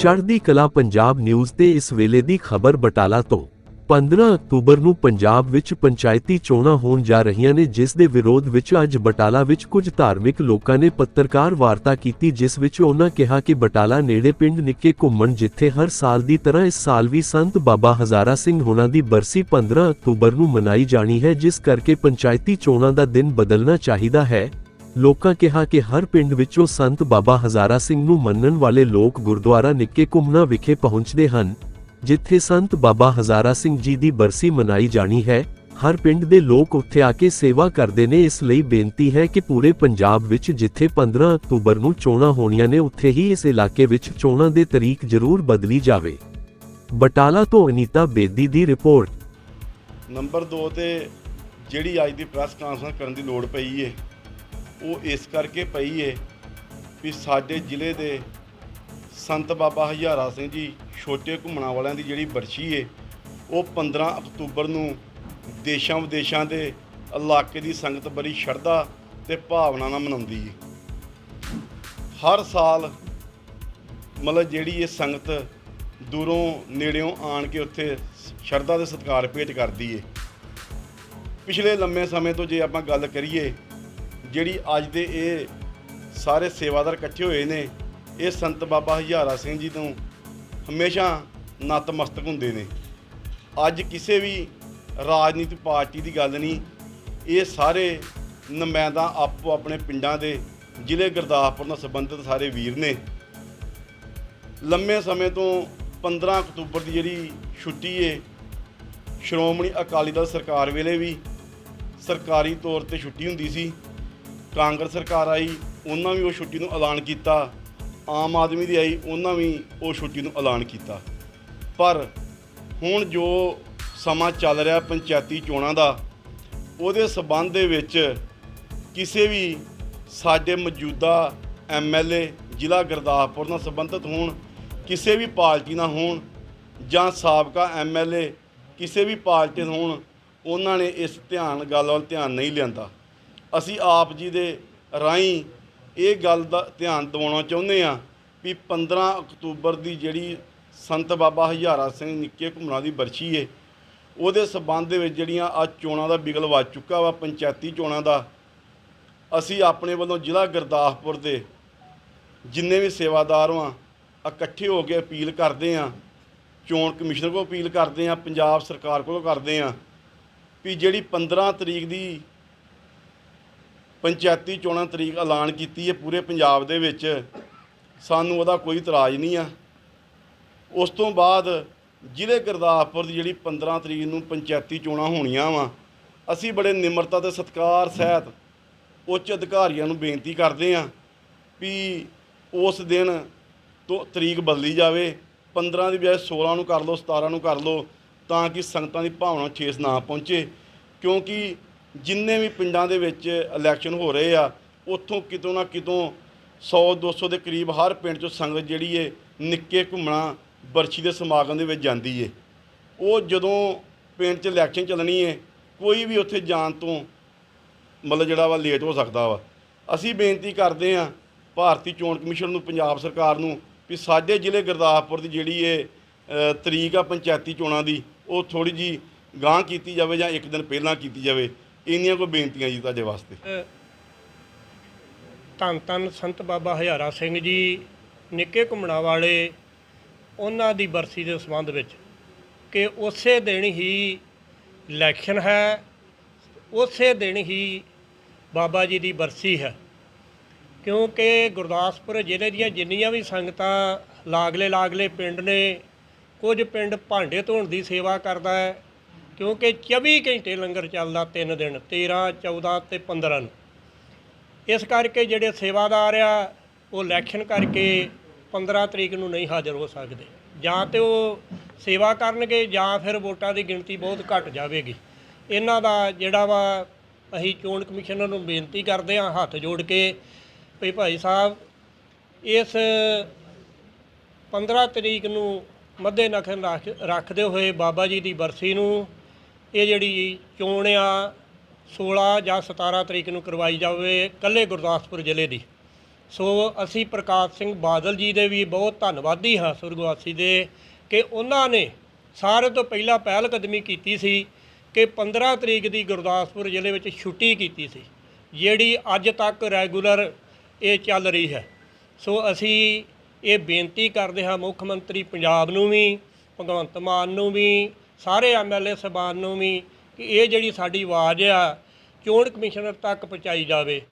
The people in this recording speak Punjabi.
ਚੜ੍ਹਦੀ ਕਲਾ ਪੰਜਾਬ ਨਿਊਜ਼ ਤੇ ਇਸ ਵੇਲੇ ਦੀ ਖਬਰ ਬਟਾਲਾ ਤੋਂ। 15 ਅਕਤੂਬਰ ਨੂੰ ਪੰਜਾਬ ਵਿੱਚ ਪੰਚਾਇਤੀ ਚੋਣਾਂ ਹੋਣ ਜਾ ਰਹੀਆਂ ਨੇ, ਜਿਸ ਦੇ ਵਿਰੋਧ ਵਿੱਚ ਅੱਜ ਬਟਾਲਾ ਵਿੱਚ ਕੁਝ ਧਾਰਮਿਕ ਲੋਕਾਂ ਨੇ ਪੱਤਰਕਾਰ ਵਾਰਤਾ ਕੀਤੀ, ਜਿਸ ਵਿੱਚ ਉਹਨਾਂ ਕਿਹਾ ਕਿ ਬਟਾਲਾ ਨੇੜੇ ਪਿੰਡ ਨਿੱਕੇ ਘੁੰਮਣ, ਜਿੱਥੇ ਹਰ ਸਾਲ ਦੀ ਤਰ੍ਹਾਂ ਇਸ ਸਾਲ ਵੀ ਸੰਤ ਬਾਬਾ ਹਜ਼ਾਰਾ ਸਿੰਘ ਹੋਣਾ ਦੀ ਬਰਸੀ 15 ਅਕਤੂਬਰ ਨੂੰ ਮਨਾਈ ਜਾਣੀ ਹੈ, ਜਿਸ ਕਰਕੇ ਪੰਚਾਇਤੀ ਚੋਣਾਂ ਦਾ ਦਿਨ ਬਦਲਣਾ ਚਾਹੀਦਾ ਹੈ। ਲੋਕਾਂ ਕਿਹਾ ਕਿ ਹਰ ਪਿੰਡ ਵਿੱਚੋਂ ਸੰਤ ਬਾਬਾ ਹਜ਼ਾਰਾ ਸਿੰਘ ਨੂੰ ਮੰਨਣ ਵਾਲੇ ਲੋਕ ਗੁਰਦੁਆਰਾ ਨਿੱਕੇ ਘੁੰਮਣਾ ਵਿਖੇ ਪਹੁੰਚਦੇ ਹਨ, ਜਿੱਥੇ ਸੰਤ ਬਾਬਾ ਹਜ਼ਾਰਾ ਸਿੰਘ ਜੀ ਦੀ ਬਰਸੀ ਮਨਾਈ ਜਾਣੀ ਹੈ। ਹਰ ਪਿੰਡ ਦੇ ਲੋਕ ਉੱਥੇ ਆ ਕੇ ਸੇਵਾ ਕਰਦੇ ਨੇ, ਇਸ ਲਈ ਬੇਨਤੀ ਹੈ ਕਿ ਪੂਰੇ ਪੰਜਾਬ ਵਿੱਚ ਜਿੱਥੇ 15 ਅਕਤੂਬਰ ਨੂੰ ਚੋਣਾਂ ਹੋਣੀਆਂ ਨੇ, ਉੱਥੇ ਹੀ ਇਸ ਇਲਾਕੇ ਵਿੱਚ ਚੋਣਾਂ ਦੇ ਤਰੀਕ ਜ਼ਰੂਰ ਬਦਲੀ ਜਾਵੇ। ਬਟਾਲਾ ਤੋਂ ਅਨੀਤਾ ਬੇਦੀ ਦੀ ਰਿਪੋਰਟ। ਨੰਬਰ 2 ਤੇ ਜਿਹੜੀ ਅੱਜ ਦੀ ਪ੍ਰੈਸ ਕਾਨਫਰੰਸ ਕਰਨ ਦੀ ਲੋੜ ਪਈ ਏ ਉਹ ਇਸ ਕਰਕੇ ਪਈ ਏ ਵੀ ਸਾਡੇ ਜ਼ਿਲ੍ਹੇ ਦੇ ਸੰਤ ਬਾਬਾ ਹਜ਼ਾਰਾ ਸਿੰਘ ਜੀ ਛੋਟੇ ਘੁੰਮਣਾ ਵਾਲਿਆਂ ਦੀ ਜਿਹੜੀ ਬਰਸ਼ੀ ਏ, ਉਹ 15 ਅਕਤੂਬਰ ਨੂੰ ਦੇਸ਼ਾਂ ਵਿਦੇਸ਼ਾਂ ਦੇ ਇਲਾਕੇ ਦੀ ਸੰਗਤ ਬੜੀ ਸ਼ਰਧਾ ਤੇ ਭਾਵਨਾ ਨਾਲ ਮਨਾਉਂਦੀ ਏ। ਹਰ ਸਾਲ ਮਤਲਬ ਜਿਹੜੀ ਇਹ ਸੰਗਤ ਦੂਰੋਂ ਨੇੜਿਓਂ ਆਣ ਕੇ ਉੱਥੇ ਸ਼ਰਧਾ ਦੇ ਸਤਿਕਾਰ ਭੇਟ ਕਰਦੀ ਏ। ਪਿਛਲੇ ਲੰਮੇ ਸਮੇਂ ਤੋਂ ਜੇ ਆਪਾਂ ਗੱਲ ਕਰੀਏ ਜਿਹੜੀ ਅੱਜ ਦੇ ਇਹ ਸਾਰੇ ਸੇਵਾਦਾਰ ਇਕੱਠੇ ਹੋਏ ਨੇ, ਇਹ ਸੰਤ ਬਾਬਾ ਹਜ਼ਾਰਾ ਸਿੰਘ ਜੀ ਤੋਂ ਹਮੇਸ਼ਾ ਨਤਮਸਤਕ ਹੁੰਦੇ ਨੇ। ਅੱਜ ਕਿਸੇ ਵੀ ਰਾਜਨੀਤਿਕ ਪਾਰਟੀ ਦੀ ਗੱਲ ਨਹੀਂ, ਇਹ ਸਾਰੇ ਨੁਮਾਇੰਦਾ ਆਪੋ ਆਪਣੇ ਪਿੰਡਾਂ ਦੇ ਜ਼ਿਲ੍ਹੇ ਗੁਰਦਾਸਪੁਰ ਨਾਲ ਸੰਬੰਧਿਤ ਸਾਰੇ ਵੀਰ ਨੇ। ਲੰਮੇ ਸਮੇਂ ਤੋਂ 15 ਅਕਤੂਬਰ ਦੀ ਜਿਹੜੀ ਛੁੱਟੀ ਏ, ਸ਼੍ਰੋਮਣੀ ਅਕਾਲੀ ਦਲ ਸਰਕਾਰ ਵੇਲੇ ਵੀ ਸਰਕਾਰੀ ਤੌਰ ਤੇ ਛੁੱਟੀ ਹੁੰਦੀ ਸੀ। ਕਾਂਗਰਸ ਸਰਕਾਰ ਆਈ, ਉਹਨਾਂ ਵੀ ਉਹ ਛੁੱਟੀ ਨੂੰ ਐਲਾਨ ਕੀਤਾ। ਆਮ ਆਦਮੀ ਦੀ ਆਈ, ਉਹਨਾਂ ਵੀ ਉਹ ਛੁੱਟੀ ਨੂੰ ਐਲਾਨ ਕੀਤਾ। ਪਰ ਹੁਣ ਜੋ ਸਮਾਂ ਚੱਲ ਰਿਹਾ ਪੰਚਾਇਤੀ ਚੋਣਾਂ ਦਾ, ਉਹਦੇ ਸਬੰਧ ਦੇ ਵਿੱਚ ਕਿਸੇ ਵੀ ਸਾਡੇ ਮੌਜੂਦਾ ਐਮਐਲਏ ਜ਼ਿਲ੍ਹਾ ਗੁਰਦਾਸਪੁਰ ਨਾਲ ਸੰਬੰਧਿਤ ਹੋਣ, ਕਿਸੇ ਵੀ ਪਾਰਟੀ ਨਾਲ ਹੋਣ ਜਾਂ ਸਾਬਕਾ ਐਮਐਲਏ ਕਿਸੇ ਵੀ ਪਾਰਟੀ ਨਾਲ ਹੋਣ, ਉਹਨਾਂ ਨੇ ਇਸ ਧਿਆਨ, ਗੱਲ ਵੱਲ ਧਿਆਨ ਨਹੀਂ ਲਿਆਂਦਾ। ਅਸੀਂ ਆਪ ਜੀ ਦੇ ਰਾਹੀਂ ਇਹ ਗੱਲ ਦਾ ਧਿਆਨ ਦਿਵਾਉਣਾ ਚਾਹੁੰਦੇ ਆ ਵੀ 15 ਅਕਤੂਬਰ ਦੀ ਜਿਹੜੀ ਸੰਤ ਬਾਬਾ ਹਜ਼ਾਰਾ ਸਿੰਘ ਨਿੱਕੇ ਘੁੰਮਣਾ ਦੀ ਬਰਸ਼ੀ ਏ, ਉਹਦੇ ਸਬੰਧ ਦੇ ਵਿੱਚ ਜਿਹੜੀਆਂ ਅੱਜ ਚੋਣਾਂ ਦਾ ਬਿਗਲ ਵੱਜ ਚੁੱਕਾ ਵਾ, ਪੰਚਾਇਤੀ ਚੋਣਾਂ ਦਾ, ਅਸੀਂ ਆਪਣੇ ਵੱਲੋਂ ਜ਼ਿਲ੍ਹਾ ਗੁਰਦਾਸਪੁਰ ਦੇ ਜਿੰਨੇ ਵੀ ਸੇਵਾਦਾਰ ਵਾਂ, ਇਕੱਠੇ ਹੋ ਕੇ ਅਪੀਲ ਕਰਦੇ ਆ ਚੋਣ ਕਮਿਸ਼ਨਰ ਕੋਲ ਅਪੀਲ ਕਰਦੇ ਆ ਪੰਜਾਬ ਸਰਕਾਰ ਕੋਲੋਂ ਕਰਦੇ ਆ ਵੀ ਜਿਹੜੀ 15 ਤਰੀਕ ਦੀ ਪੰਚਾਇਤੀ ਚੋਣਾਂ ਤਰੀਕ ਐਲਾਨ ਕੀਤੀ ਹੈ ਪੂਰੇ ਪੰਜਾਬ ਦੇ ਵਿੱਚ। ਸਾਨੂੰ ਉਹਦਾ ਕੋਈ ਇਤਰਾਜ਼ ਨਹੀਂ ਆ। ਉਸ ਤੋਂ ਬਾਅਦ ਜ਼ਿਲ੍ਹੇ ਗੁਰਦਾਸਪੁਰ ਦੀ ਜਿਹੜੀ 15 ਤਰੀਕ ਨੂੰ ਪੰਚਾਇਤੀ ਚੋਣਾਂ ਹੋਣੀਆਂ ਵਾ, ਅਸੀਂ ਬੜੇ ਨਿਮਰਤਾ ਤੇ ਸਤਿਕਾਰ ਸਹਿਤ ਉੱਚ ਅਧਿਕਾਰੀਆਂ ਨੂੰ ਬੇਨਤੀ ਕਰਦੇ ਆ ਵੀ ਉਸ ਦਿਨ ਤੋਂ ਤਰੀਕ ਬਦਲੀ ਜਾਵੇ। 15 ਦੀ ਬਜਾਏ 16 ਨੂੰ ਕਰ ਲਓ 17 ਨੂੰ ਕਰ ਲਓ ਤਾਂ ਕਿ ਸੰਗਤਾਂ ਦੀ ਭਾਵਨਾ ਠੇਸ ਨਾ ਪਹੁੰਚੇ। ਕਿਉਂਕਿ ਜਿੰਨੇ ਵੀ ਪਿੰਡਾਂ ਦੇ ਵਿੱਚ ਇਲੈਕਸ਼ਨ ਹੋ ਰਹੇ ਆ, ਉੱਥੋਂ ਕਿਤੋਂ ਨਾ ਕਿਤੋਂ 100 200 ਦੇ ਕਰੀਬ ਹਰ ਪਿੰਡ ਚੋਂ ਸੰਗਤ ਜਿਹੜੀ ਏ, ਨਿੱਕੇ ਘੁੰਮਣਾ ਬਰਛੀ ਦੇ ਸਮਾਗਮ ਦੇ ਵਿੱਚ ਜਾਂਦੀ ਏ। ਉਹ ਜਦੋਂ ਪਿੰਡ 'ਚ ਇਲੈਕਸ਼ਨ ਚੱਲਣੀ ਏ, ਕੋਈ ਵੀ ਉੱਥੇ ਜਾਣ ਤੋਂ ਮਤਲਬ ਜਿਹੜਾ ਵਾ ਲੇਟ ਹੋ ਸਕਦਾ ਵਾ। ਅਸੀਂ ਬੇਨਤੀ ਕਰਦੇ ਹਾਂ ਭਾਰਤੀ ਚੋਣ ਕਮਿਸ਼ਨ ਨੂੰ, ਪੰਜਾਬ ਸਰਕਾਰ ਨੂੰ ਵੀ ਸਾਡੇ ਜ਼ਿਲ੍ਹੇ ਗੁਰਦਾਸਪੁਰ ਦੀ ਜਿਹੜੀ ਇਹ ਤਰੀਕ ਆ ਪੰਚਾਇਤੀ ਚੋਣਾਂ ਦੀ, ਉਹ ਥੋੜੀ ਜੀ ਗਾਂਹ ਕੀਤੀ ਜਾਵੇ ਜਾਂ ਇੱਕ ਦਿਨ ਪਹਿਲਾਂ ਕੀਤੀ ਜਾਵੇ। ਇੰਨੀਆਂ ਕੋਈ ਬੇਨਤੀਆਂ ਜੀ ਤੁਹਾਡੇ ਵਾਸਤੇ। ਧੰਨ ਧੰਨ ਸੰਤ ਬਾਬਾ ਹਜ਼ਾਰਾ ਸਿੰਘ ਜੀ, ਨਿੱਕੇ ਘੁੰਮਣਾ ਵਾਲੇ, ਉਹਨਾਂ ਦੀ ਬਰਸੀ ਦੇ ਸੰਬੰਧ ਵਿੱਚ ਕਿ ਉਸੇ ਦਿਨ ਹੀ ਇਲੈਕਸ਼ਨ ਹੈ, ਉਸੇ ਦਿਨ ਹੀ ਬਾਬਾ ਜੀ ਦੀ ਬਰਸੀ ਹੈ। ਕਿਉਂਕਿ ਗੁਰਦਾਸਪੁਰ ਜ਼ਿਲ੍ਹੇ ਦੀਆਂ ਜਿੰਨੀਆਂ ਵੀ ਸੰਗਤਾਂ ਲਾਗਲੇ ਲਾਗਲੇ ਪਿੰਡ ਨੇ, ਕੁਝ ਪਿੰਡ ਭਾਂਡੇ ਧੋਣ ਦੀ ਸੇਵਾ ਕਰਦਾ ਹੈ ਕਿਉਂਕਿ 24 ਘੰਟੇ ਲੰਗਰ ਚੱਲਦਾ 3 ਦਿਨ 13 14 ਤੇ 15 ਨੂੰ। ਇਸ ਕਰਕੇ ਜਿਹੜੇ ਸੇਵਾਦਾਰ ਆ, ਉਹ ਇਲੈਕਸ਼ਨ ਕਰਕੇ 15 ਤਰੀਕ ਨੂੰ ਨਹੀਂ ਹਾਜ਼ਰ ਹੋ ਸਕਦੇ। ਜਾਂ ਤੇ ਉਹ ਸੇਵਾ ਕਰਨਗੇ, ਜਾਂ ਫਿਰ ਵੋਟਾਂ ਦੀ ਗਿਣਤੀ ਬਹੁਤ ਘਟ ਜਾਵੇਗੀ। ਇਹਨਾਂ ਦਾ ਜਿਹੜਾ ਵਾ, ਅਸੀਂ ਚੋਣ ਕਮਿਸ਼ਨਰ ਨੂੰ ਬੇਨਤੀ ਕਰਦੇ ਹਾਂ, ਹੱਥ ਜੋੜ ਕੇ ਵੀ ਭਾਈ ਸਾਹਿਬ, ਇਸ 15 ਤਰੀਕ ਨੂੰ ਮੱਦੇ ਨਖਰ ਰੱਖ, ਰੱਖਦੇ ਹੋਏ ਬਾਬਾ ਜੀ ਦੀ ਬਰਸੀ ਨੂੰ ਇਹ ਜਿਹੜੀ ਚੋਣ ਆ 16 ਜਾਂ 17 ਤਰੀਕ ਨੂੰ ਕਰਵਾਈ ਜਾਵੇ ਕੱਲੇ ਗੁਰਦਾਸਪੁਰ ਜ਼ਿਲ੍ਹੇ ਦੀ। ਸੋ ਅਸੀਂ ਪ੍ਰਕਾਸ਼ ਸਿੰਘ ਬਾਦਲ ਜੀ ਦੇ ਵੀ ਬਹੁਤ ਧੰਨਵਾਦੀ ਹਾਂ ਸੁਰਗਵਾਸੀ ਦੇ ਕਿ ਉਹਨਾਂ ਨੇ ਸਾਰੇ ਤੋਂ ਪਹਿਲਾਂ ਪਹਿਲ ਕਦਮੀ ਕੀਤੀ ਸੀ ਕਿ 15 ਤਰੀਕ ਦੀ ਗੁਰਦਾਸਪੁਰ ਜ਼ਿਲ੍ਹੇ ਵਿੱਚ ਛੁੱਟੀ ਕੀਤੀ ਸੀ, ਜਿਹੜੀ ਅੱਜ ਤੱਕ ਰੈਗੂਲਰ ਇਹ ਚੱਲ ਰਹੀ ਹੈ। ਸੋ ਅਸੀਂ ਇਹ ਬੇਨਤੀ ਕਰਦੇ ਹਾਂ ਮੁੱਖ ਮੰਤਰੀ ਪੰਜਾਬ ਨੂੰ ਵੀ, ਭਗਵੰਤ ਮਾਨ ਨੂੰ ਵੀ ਸਾਰੇ ਐਮਐਲਏ ਸਭਾਨ ਨੂੰ ਵੀ ਕਿ ਇਹ ਜਿਹੜੀ ਸਾਡੀ ਆਵਾਜ਼ ਆ ਚੋਣ ਕਮਿਸ਼ਨਰ ਤੱਕ ਪਹੁੰਚਾਈ ਜਾਵੇ।